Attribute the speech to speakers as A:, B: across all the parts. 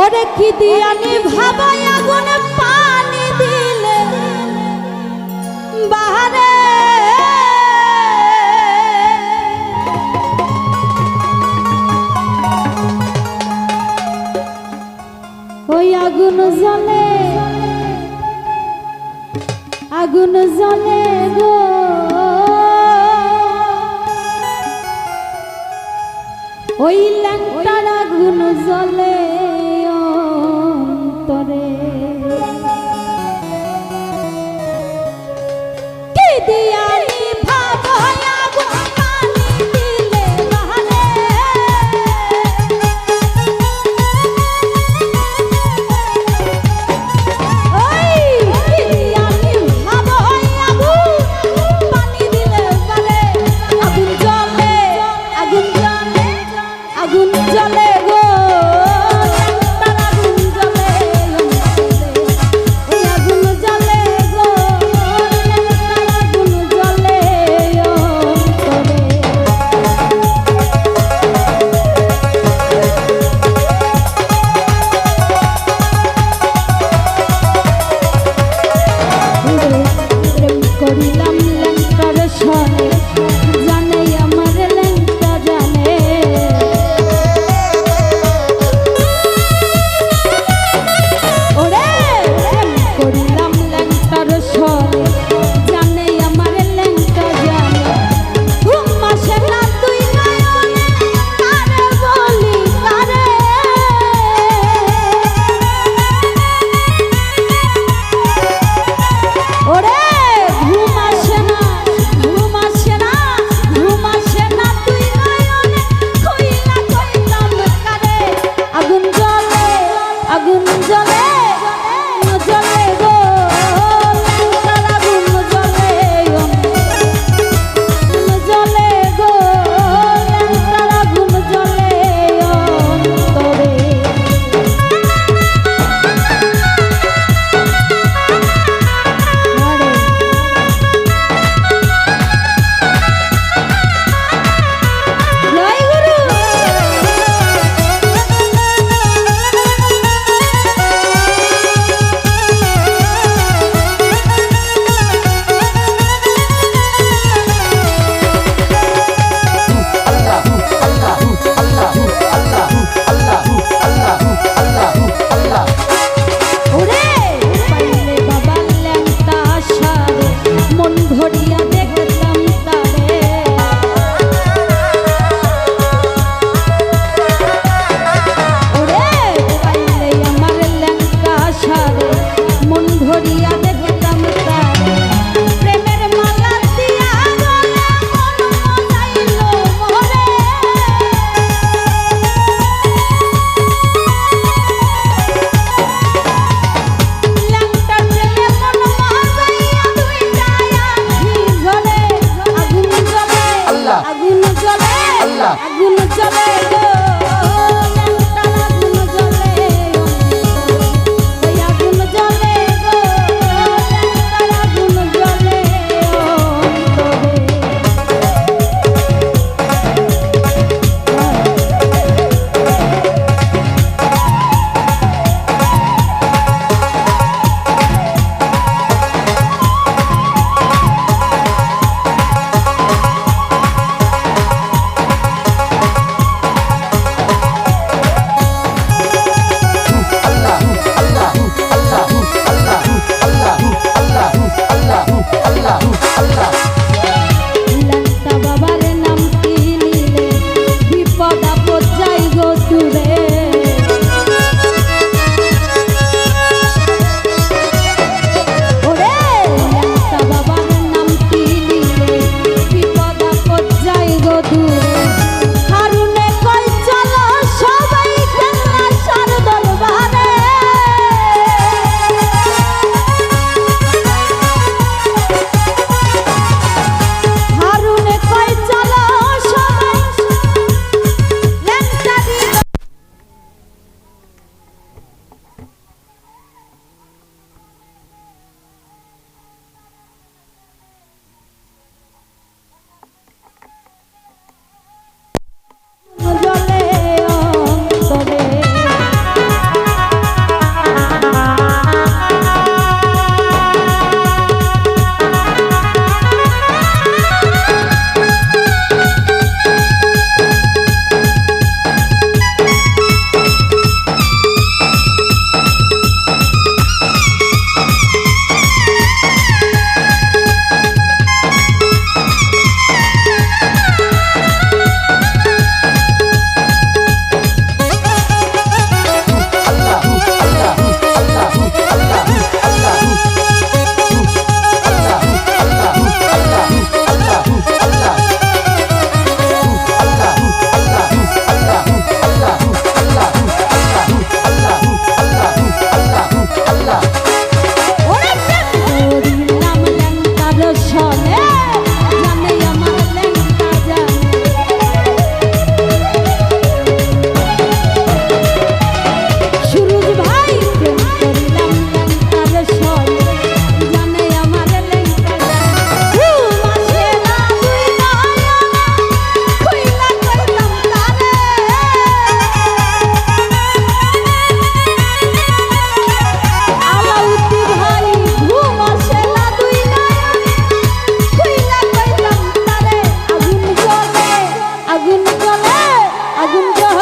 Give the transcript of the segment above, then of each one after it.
A: ওরে কি দিয়ানি ভাবাই আগুন পানি দিলে? বাহারে। ওই আগুন জ্বলে আগুন জ্বলে গো। ওই ল্যাংটার আগুন জ্বলে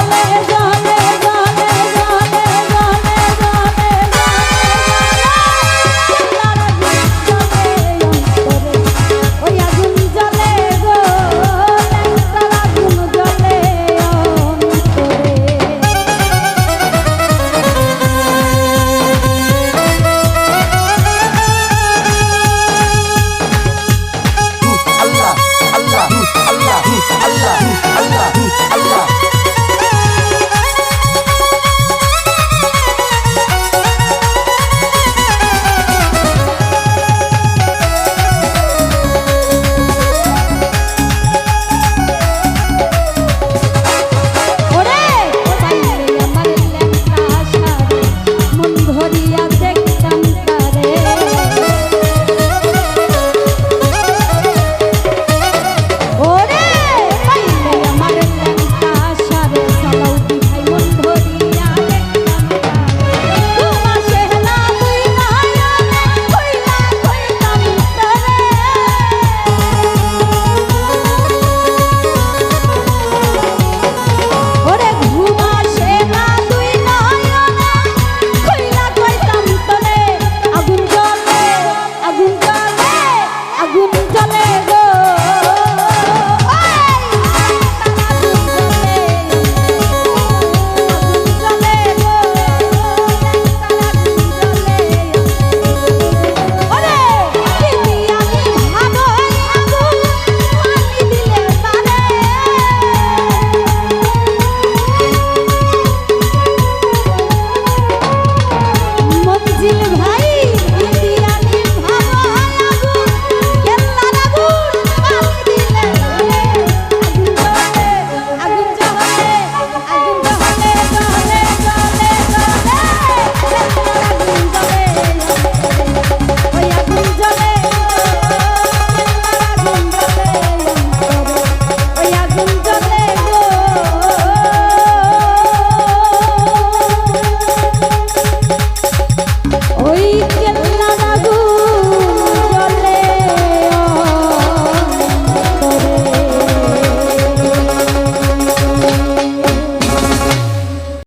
A: জলে জলে chegou